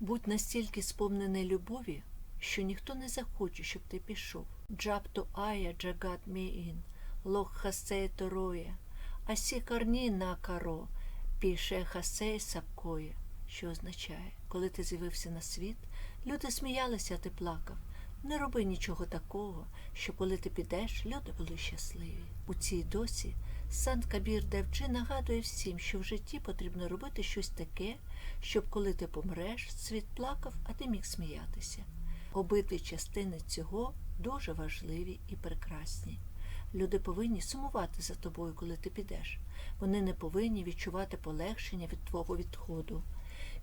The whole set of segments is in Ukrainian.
Будь настільки сповнений любові, що ніхто не захоче, щоб ти пішов. Джабто ая джагат міїн, лох хасей тороє, асі карні на каро, піше хасей сапкоє, що означає, коли ти з'явився на світ, люди сміялися, а ти плакав. Не роби нічого такого, що коли ти підеш, люди були щасливі. У цій досі Сант Кабір Девчи нагадує всім, що в житті потрібно робити щось таке, щоб коли ти помреш, світ плакав, а ти міг сміятися. Обидві частини цього дуже важливі і прекрасні. Люди повинні сумувати за тобою, коли ти підеш. Вони не повинні відчувати полегшення від твого відходу.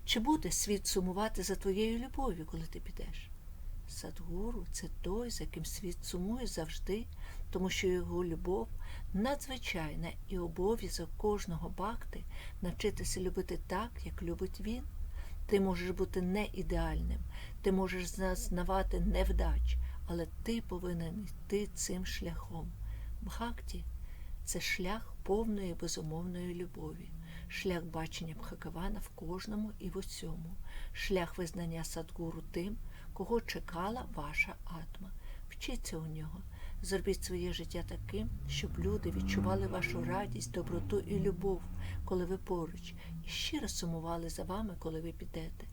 Чи буде світ сумувати за твоєю любов'ю, коли ти підеш? Садгуру це той, за ким світ сумує завжди, тому що його любов надзвичайна і обов'язок кожного бакти навчитися любити так, як любить він. Ти можеш бути не ідеальним, ти можеш зазнавати невдач, але ти повинен йти цим шляхом. Бхакті це шлях повної безумовної любові, шлях бачення Бхагавана в кожному і в усьому, шлях визнання Садгуру тим, кого чекала ваша атма. Вчіться у нього, зробіть своє життя таким, щоб люди відчували вашу радість, доброту і любов, коли ви поруч, і щиро сумували за вами, коли ви підете,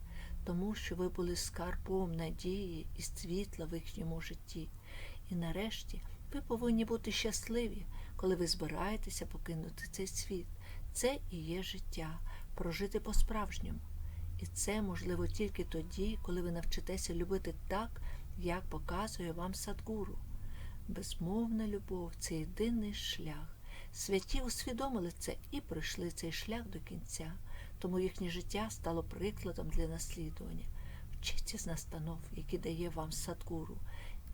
тому що ви були скарбом надії і світла в їхньому житті. І нарешті ви повинні бути щасливі, коли ви збираєтеся покинути цей світ. Це і є життя, прожити по-справжньому. І це можливо тільки тоді, коли ви навчитеся любити так, як показує вам Садгуру. Безмовна любов це єдиний шлях. Святі усвідомили це і пройшли цей шлях до кінця, тому їхнє життя стало прикладом для наслідування. Вчіться з настанов, які дає вам Садгуру,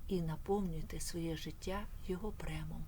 і наповнюйте своє життя його премом.